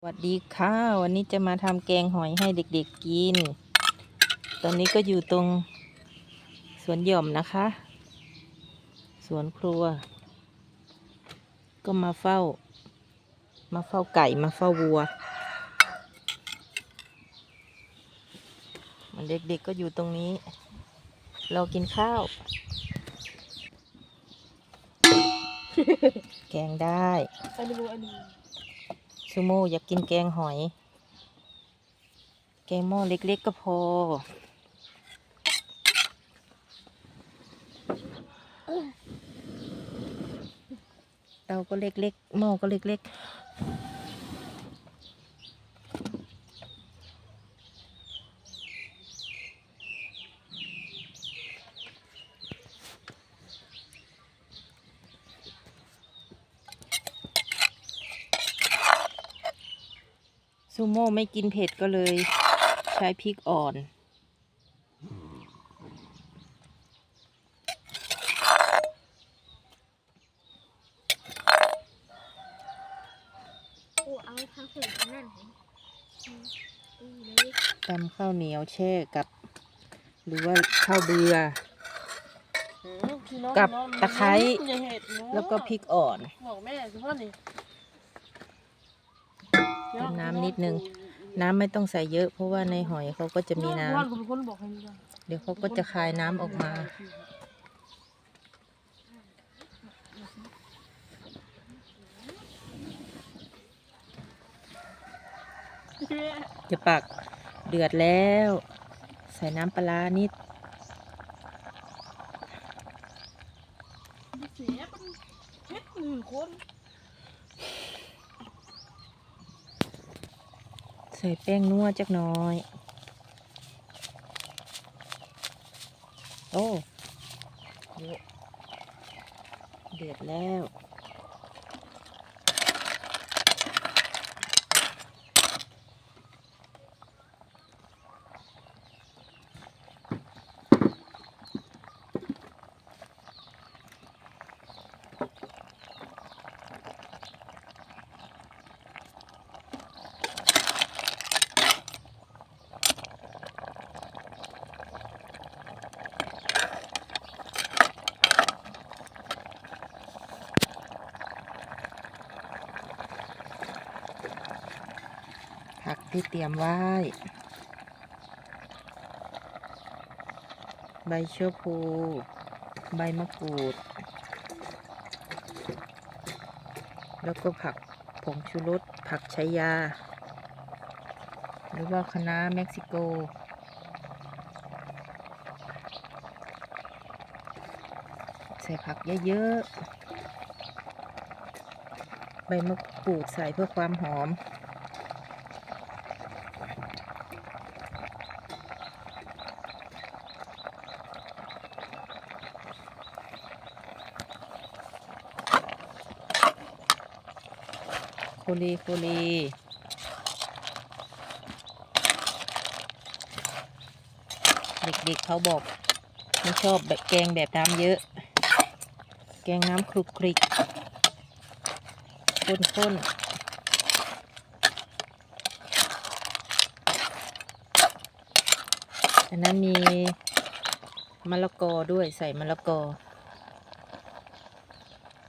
สวัสดีค่ะ วันนี้จะมาทำแกงหอยให้เด็กๆกิน ตอนนี้ก็อยู่ตรงสวนหย่อมนะคะ สวนครัว ก็มาเฝ้า มาเฝ้าไก่มาเฝ้าวัว มันเด็กๆก็อยู่ตรงนี้ เรากินข้าว แกงได้อันนี้อันนี้ ซูโม่อยากกินแกงหอย แกงหม้อเล็กๆก็พอ เตาก็เล็กๆหม้อก็เล็กๆ ซูโม่ไม่กินเผ็ดก็เลยใช้พริกอ่อน โอ้เอาทั้งส่วนนั่นเห็นอืมเลยตำข้าวเหนียวแช่กับ หรือว่าข้าวเบือ กับตะไคร้อย่าเห็ดเนอะแล้วก็พริกอ่อน บอกแม่สิพ่อนี่ เติมน้ำนิดนึง น้ำไม่ต้องใส่เยอะ เพราะว่าในหอยเขาก็จะมีน้ำพ่อเป็นคนบอกให้นี่เดี๋ยวเขาก็จะคายน้ำออกมา จะปักเดือดแล้ว ใส่น้ำปลาร้านิดเสียเป็นเช็ดหนึ่งคน ใส่แป้งนัวจักน้อย โอ้เดือดแล้ว ผักที่เตรียมไว้ ใบเชื้อพู ใบมะกรูด แล้วก็ผักผงชูรสผักชายา หรือว่าคะน้าเม็กซิโกใส่ผักเยอะๆ ใบมะกรูดใส่เพื่อความหอม คเลโคเลเด็กๆเขาบอกไม่ชอบแบบแกงแบบน้ำเยอะ แกงน้ำคลุกคลิกข้นๆอันนั้นมีมะละกอด้วยใส่มะละกอ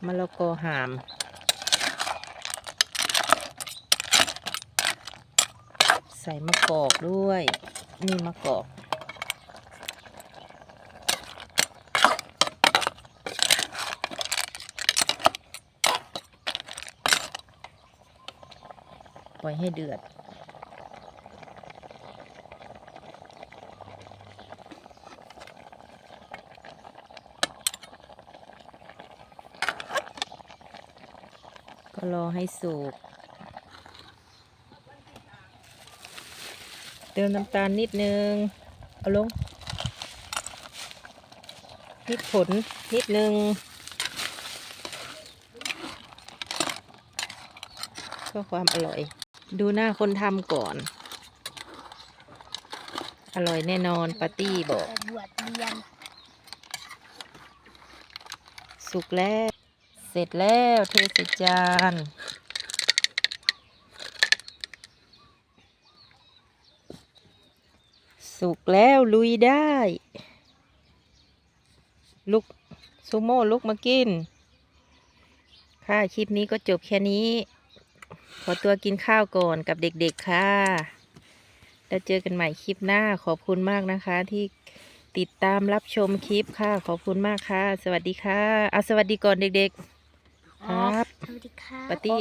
มะละกอหาม ใส่มะกอกด้วย นี่มะกอก ปล่อยให้เดือด ก็รอให้สุก เติมน้ำตาลนิดนึง เอาลงพริกผลนิดนึงเพื่อความอร่อย ดูหน้าคนทำก่อน อร่อยแน่นอนปาร์ตี้บอก สุกแล้ว เสร็จแล้วเทใส่จาน สุกแล้วลุยได้ ลุกซูโม่ลุกมากิน ค่ะ คลิปนี้ก็จบแค่นี้ ขอตัวกินข้าวก่อนกับเด็กๆค่ะ แล้วเจอกันใหม่คลิปหน้าขอบคุณมากนะคะที่ติดตามรับชมคลิปค่ะ ขอบคุณมากค่ะ สวัสดีค่ะเอาสวัสดีก่อนเด็กๆ ครับ สวัสดีค่ะปฏิ